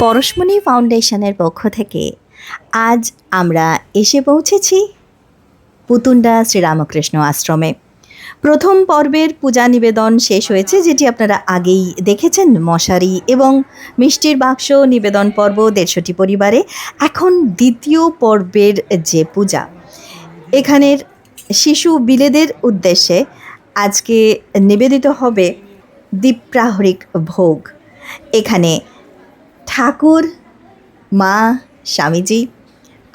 পরশমণি ফাউন্ডেশনের পক্ষ থেকে আজ আমরা এসে পৌঁছেছি পুতুন্ডা শ্রীরামকৃষ্ণ আশ্রমে। প্রথম পর্বের পূজা নিবেদন শেষ হয়েছে, যেটি আপনারা আগেই দেখেছেন, মশারি এবং মিষ্টির বাক্স, নিবেদন পর্ব, দেড়শোটি পরিবারে। এখন দ্বিতীয় পর্বের যে পূজা, এখানের শিশু বিলেদের উদ্দেশ্যে আজকে নিবেদিত হবে দীপ্রাহরিক ভোগ। এখানে ঠাকুর, মা স্বামীজি,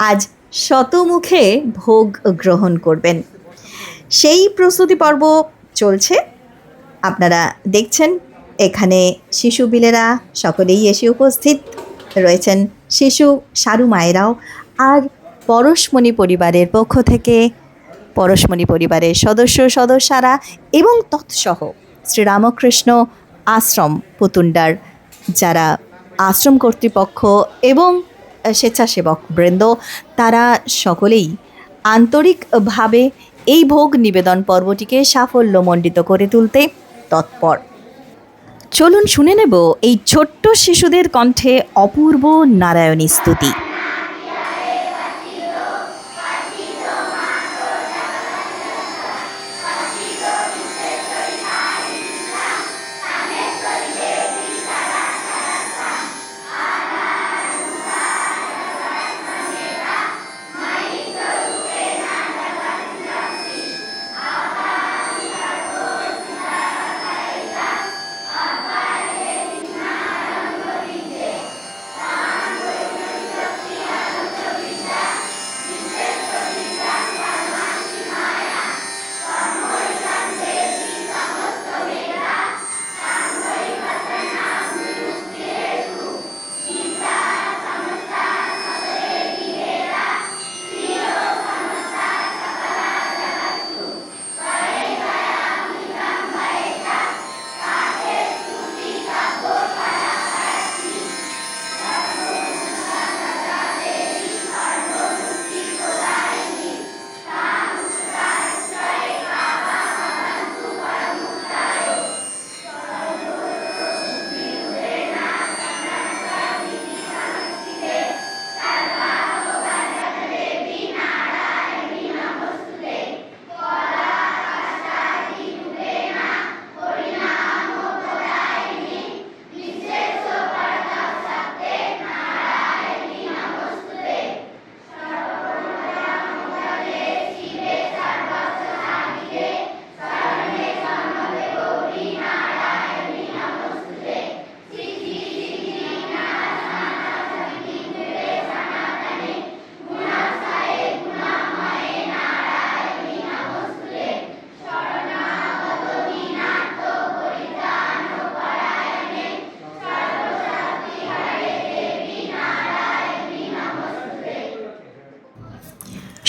আজ শতমুখে ভোগ গ্রহণ করবেন। সেই প্রস্তুতি পর্ব চলছে। আপনারা দেখছেন, এখানে শিশু বিলেরা সকলেই এসে উপস্থিত। রয়েছেন শিশু সারু মায়েরাও আর পরশমণি পরিবারের পক্ষ থেকে পরশমণি পরিবারের সদস্য সদস্যরা এবং তৎসহ শ্রীরামকৃষ্ণ আশ্রম পুতুন্ডার যারা আশ্রম কর্তৃপক্ষ এবং স্বেচ্ছাসেবক বৃন্দ, তারা সকলেই আন্তরিকভাবে এই ভোগ নিবেদন পর্বটিকে সাফল্যমণ্ডিত করে তুলতে তৎপর। চলুন শুনে নেব এই ছোট্ট শিশুদের কণ্ঠে অপূর্ব নারায়ণী স্তুতি।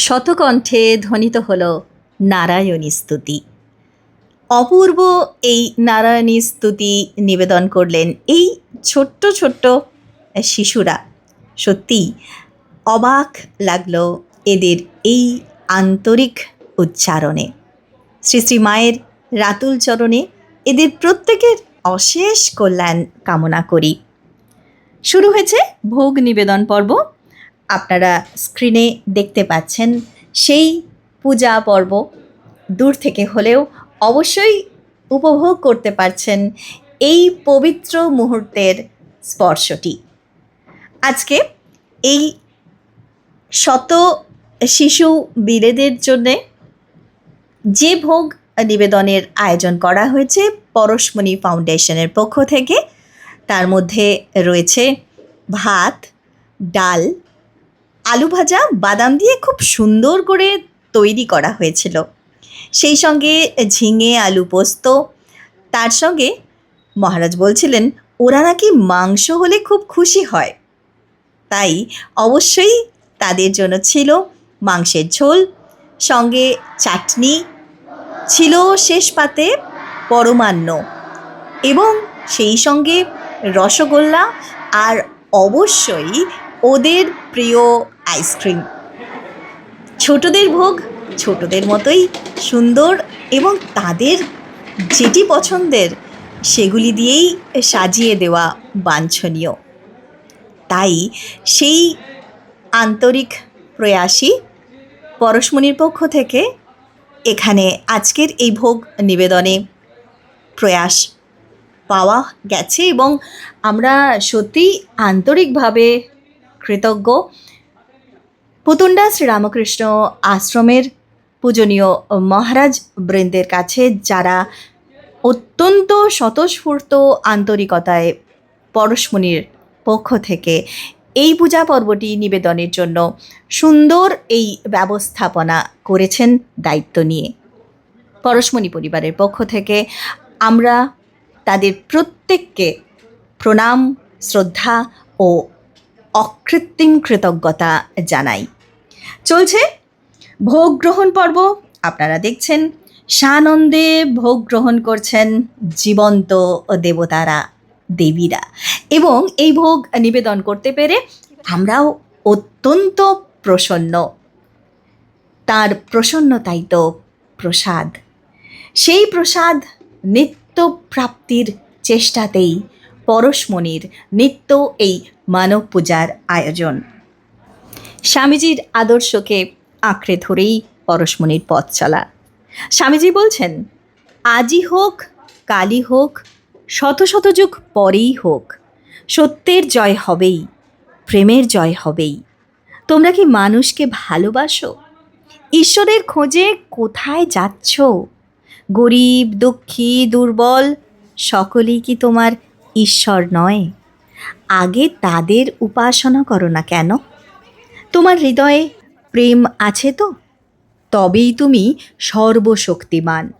শতকণ্ঠে ধ্বনিত হল নারায়ণী স্তুতি। অপূর্ব এই নারায়ণী স্তুতি নিবেদন করলেন এই ছোট্ট ছোট্ট শিশুরা। সত্যি অবাক লাগল এদের এই আন্তরিক উচ্চারণে। শ্রী শ্রী মায়ের রাতুল চরণে এদের প্রত্যেকের অশেষ কল্যাণ কামনা করি। শুরু হয়েছে ভোগ নিবেদন পর্ব। আপনারা স্ক্রিনে দেখতে পাচ্ছেন, সেই পূজা পর্ব দূর থেকে হলেও অবশ্যই উপভোগ করতে পারছেন এই পবিত্র মুহূর্তের স্পর্শটি। আজকে এই শত শিশু বিলেদের জন্যে যে ভোগ নিবেদনের আয়োজন করা হয়েছে পরশমণি ফাউন্ডেশনের পক্ষ থেকে, তার মধ্যে রয়েছে ভাত, ডাল আলু ভাজা বাদাম দিয়ে খুব সুন্দর করে তৈরি করা হয়েছিল। সেই সঙ্গে ঝিঙে, আলু পোস্ত, তার সঙ্গে মহারাজ বলছিলেন, ওরা নাকি মাংস হলে খুব খুশি হয়। তাই অবশ্যই তাদের জন্য ছিল মাংসের ঝোল, সঙ্গে চাটনি ছিল শেষ পাতে পরমান্ন এবং সেই সঙ্গে রসগোল্লা আর অবশ্যই ওদের প্রিয় আইসক্রিম ছোটদের ভোগ ছোটদের মতোই সুন্দর এবং তাদের যেটি পছন্দের সেগুলি দিয়েই সাজিয়ে দেওয়া বাঞ্ছনীয়। তাই সেই আন্তরিক প্রয়াসই পরশমণির পক্ষ থেকে এখানে আজকের এই ভোগ নিবেদনে প্রয়াস পাওয়া গেছে এবং আমরা সত্যিই আন্তরিকভাবে কৃতজ্ঞ পুতুন্ডা শ্রীরামকৃষ্ণ আশ্রমের পূজনীয় মহারাজ বৃন্দের কাছে, যারা অত্যন্ত স্বতঃস্ফূর্ত আন্তরিকতায় পরশমণির পক্ষ থেকে এই পূজা পর্বটি নিবেদনের জন্য সুন্দর এই ব্যবস্থাপনা করেছেন দায়িত্ব নিয়ে। পরশমণি পরিবারের পক্ষ থেকে আমরা তাদের প্রত্যেককে প্রণাম, শ্রদ্ধা ও অকৃত্রিম কৃতজ্ঞতা জানাই। চলছে ভোগ গ্রহণ পর্ব। আপনারা দেখছেন সানন্দে ভোগ গ্রহণ করছেন জীবন্ত দেবতারা, দেবীরা। এবং এই ভোগ নিবেদন করতে পেরে আমরাও অত্যন্ত প্রসন্ন। তার প্রসন্নতাই তো প্রসাদ। সেই প্রসাদ নিত্য প্রাপ্তির চেষ্টাতেই পরশমণির নিত্য এই মানব পূজার আয়োজন। স্বামীজির আদর্শকে আঁকড়ে ধরেই পরশমণির পথ চলা। স্বামীজি বলছেন, আজই হোক, কালই হোক, শত শত যুগ পরেই হোক, সত্যের জয় হবেই, প্রেমের জয় হবেই। তোমরা কি মানুষকে ভালোবাসো? ঈশ্বরের খোঁজে কোথায় যাচ্ছ? গরিব, দুঃখী, দুর্বল, সকলেই কি তোমার ঈশ্বর নয়। আগে তাদের উপাসনা করো না কেন? তোমার হৃদয়ে প্রেম আছে তো? তবেই তুমি সর্বশক্তিমান।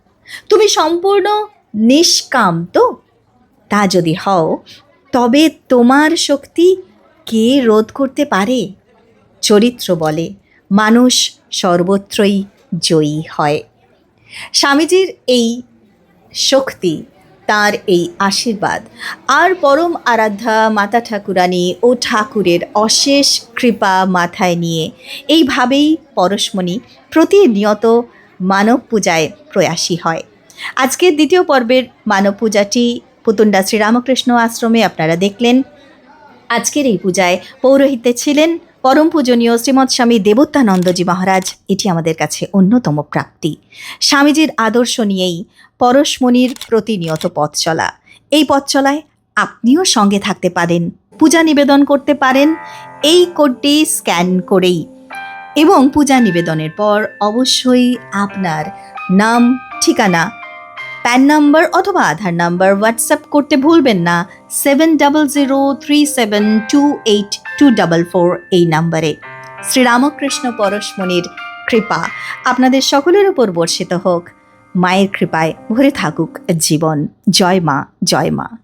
তুমি সম্পূর্ণ নিষ্কাম তো? তা যদি হও, তবে তোমার শক্তি কে রোধ করতে পারে? চরিত্র বলে, মানুষ সর্বত্রই জয়ী হয়। স্বামীজির এই শক্তি তার এই আশীর্বাদ। আর পরম আরাধ্যা মাতা ঠাকুরানী ও ঠাকুরের অশেষ কৃপা মাথায় নিয়ে এইভাবেই পরশমণি প্রতিনিয়ত মানব পূজায় প্রয়াসী হয়। আজকের দ্বিতীয় পর্বের মানব পূজাটি পুতুন্ডা শ্রীরামকৃষ্ণ আশ্রমে আপনারা দেখলেন। আজকের এই পূজায় পৌরোহিত্যে ছিলেন পরম পূজনীয় শ্রীমৎ স্বামী দেবোত্তানন্দজি মহারাজ, এটি আমাদের কাছে অন্যতম প্রাপ্তি। স্বামীজির আদর্শ নিয়েই পরশমণির প্রতিনিয়ত পথ চলা। এই পথ চলায় আপনিও সঙ্গে থাকতে পারেন, পূজা নিবেদন করতে পারেন, এই কোডটি স্ক্যান করেই। এবং পূজা নিবেদনের পর অবশ্যই আপনার নাম, ঠিকানা, প্যান নাম্বার অথবা আধার নাম্বার হোয়াটসঅ্যাপ করতে ভুলবেন না, seven double zero three seven two eight two double four এই নাম্বারে। শ্রীরামকৃষ্ণ পরশমণির কৃপা আপনাদের সকলের উপর বর্ষিত হোক। মায়ের কৃপায় ভরে থাকুক জীবন। জয় মা জয় মা।